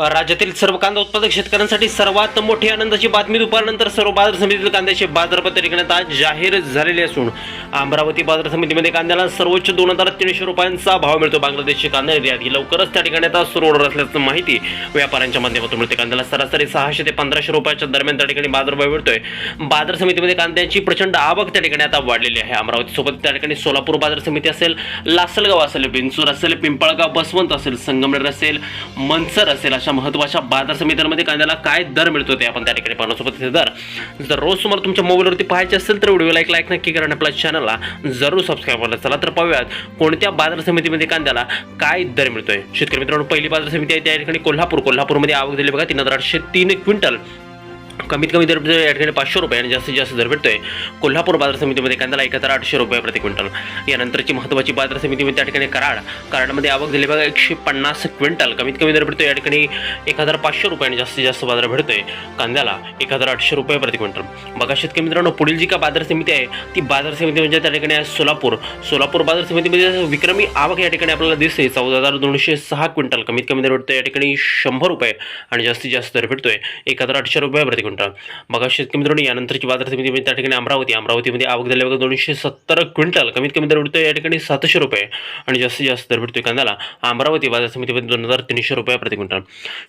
राज्यातील सर्व कांदा उत्पादक शेतकऱ्यांसाठी सर्वात मोठी आनंदाची बातमी दुपारनंतर सर्व बाजार समितीतील कांद्याचे बाजारपत्र ठिकाणात आज जाहीर झालेली असून अमरावती बाजार समितीमध्ये कांद्याला सर्वोच्च दोन हजार तीनशे रुपयांचा भाव मिळतो. बांगलादेशची कांदा निर्यात ही लवकरच त्या ठिकाणी आता सुरू होणार असल्याचं माहिती व्यापाऱ्यांच्या माध्यमातून मिळते. कांद्याला सरासरी सहाशे ते पंधराशे रुपयाच्या दरम्यान त्या ठिकाणी बाजारभाव मिळतोय. बाजार समितीमध्ये कांद्याची प्रचंड आवक त्या ठिकाणी आता वाढलेली आहे. अमरावती सोबत त्या ठिकाणी सोलापूर बाजार समिती असेल लासलगाव असेल बिनसूर असेल पिंपळगाव बसवंत असेल संगमनेर असेल मनसर असेल अशा महत्त्वाच्या बाजार समित्यांमध्ये कांद्याला काय दर मिळतो ते आपण त्या ठिकाणी पाहणार. सोबत दर जर रोज तुम्हाला तुमच्या मोबाईलवरती पाहायचे असेल तर व्हिडिओला एक लाईक नक्की करा आपल्या चॅनलला जरूर सबस्क्राईब करा चला तर पाहूयात कोणत्या बाजार समितीमध्ये कांद्याला काय दर मिळतोय. शेतकरी मित्रांनो पहिली बाजार समिती आहे त्या ठिकाणी कोल्हापूर. कोल्हापूरमध्ये आवक दिली बघा तीन हजार आठशे तीन क्विंटल कमीत कमी दर म्हणजे या ठिकाणी पाचशे रुपये आणि जास्तीत जास्त दर भेटतोय. कोल्हापूर बाजार समितीमध्ये कांद्याला एक हजार आठशे रुपये प्रति क्विंटल. यानंतरची महत्त्वाची बाजार समितीमध्ये म्हणजे त्या ठिकाणी कराड. कराडमध्ये आवक दिली बघा एकशे पन्नास क्विंटल. कमीत कमी दर भेटतोय या ठिकाणी एक हजार पाचशे रुपये आणि जास्तीत जास्त बाजार भेटतोय. कांद्याला एक हजार आठशे रुपये प्रति क्विंटल. बघा शेतकरी मित्रांनो पुढील जी का बाजार समिती आहे ती बाजार समिती म्हणजे त्या ठिकाणी आहे सोलापूर. सोलापूर बाजार समितीमध्ये विक्रमी आवक या ठिकाणी आपल्याला दिसते. चौदा हजार दोनशे सहा क्विंटल. कमीत कमी दर भेटतोय या ठिकाणी शंभर रुपये आणि जास्तीत जास्त दर भेटतोय. एक हजार आठशे रुपये प्रति क्विंटल. क्विंटल बघा शेतकरी मित्रांनो यानंतरची बाजार समिती म्हणजे त्या ठिकाणी अमरावती अमरावतीमध्ये आवक झाली. बघा दोनशे सत्तर क्विंटल कमीत कमी दर भेटतोय या ठिकाणी सातशे रुपये आणि जास्तीत जास्त दर भेटतोय कांद्याला अमरावती बाजार समितीमध्ये दोन हजार तीनशे रुपये प्रति क्विंटल.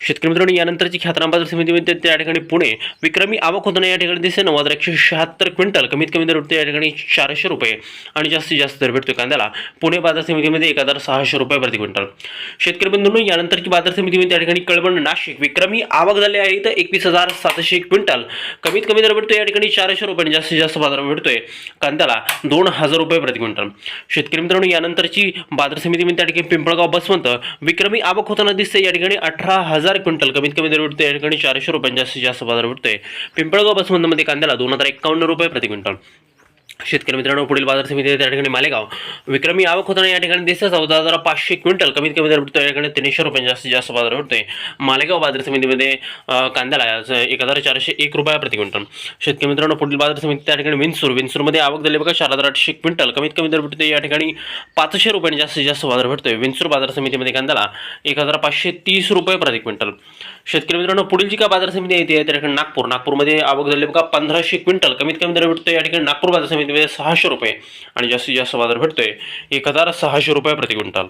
शेतकरी मित्रांनो यानंतरची ख्यातनाम बाजार समितीमध्ये त्या ठिकाणी पुणे विक्रमी आवक होताना या ठिकाणी दिसते नऊ हजार एकशे शहात्तर क्विंटल कमीत कमी दर भेटतोय या ठिकाणी चारशे रुपये आणि जास्तीत जास्त दर भेटतोय कांद्याला पुणे बाजार समितीमध्ये एक हजार सहाशे रुपये प्रति क्विंटल. शेतकरी बंधूंनो यानंतरची बाजार समितीमध्ये त्या ठिकाणी कळवण नाशिक विक्रमी आवक झाली आहे. तर एकवीस हजार सातशे क्विंटल कमीत कमी दर भेटतो या ठिकाणी चारशे रुपये म्हणजे जास्तीत जास्त बाजार भेटतोय. कांद्याला दोन हजार रुपये प्रति क्विंटल. शेतकरी मित्रांनो यानंतरची बाजार समितीमध्ये म्हणजे त्या ठिकाणी पिंपळगाव बसवंत विक्रमी आवक होताना दिसते. या ठिकाणी अठरा हजार क्विंटल कमीत कमी दर भेटतोय. या ठिकाणी चारशे रुपये म्हणजे जास्तीत जास्त बाजार भेटतोय. पिंपळगाव बसवंतमध्ये कांद्याला दोन हजार एकावन्न रुपये प्रति क्विंटल. शेतकरी मित्रांनो पुढील बाजार समिती त्या ठिकाणी मालेगाव. विक्रमी आवक होताना या ठिकाणी दिसतं चौदा हजार पाचशे क्विंटल कमीत कमी दर भेटतो या ठिकाणी तीनशे रुपये जास्तीत जास्त बाजार भेटतोय. मालेगाव बाजार समितीमध्ये कांद्याला एक हजार चारशे एक रुपया प्रति क्विंटल. शेतकरी मित्रांनो पुढील बाजार समिती त्या ठिकाणी विंचूर. विंचूरमध्ये आवक झाली बघा चार हजार आठशे क्विंटल कमीत कमी दर भेटतोय. या ठिकाणी पाचशे रुपयांनी जास्तीत जास्त बाजार भेटतोय. विंचूर बाजार समितीमध्ये कांद्याला एक हजार पाचशे तीस रुपये प्रति क्विंटल. शेतकरी मित्रांनो पुढील जी का बाजार समिती आहे ती आहे त्या ठिकाणी नागपूर. नागपूरमध्ये आवक झाली बघा पंधराशे क्विंटल कमीत कमी दर भेटतोय. या ठिकाणी नागपूर बाजार समितीमध्ये सहाशे रुपये आणि जास्तीत जास्त बाजार भेटतोय. एक हजार सहाशे रुपये प्रति क्विंटल.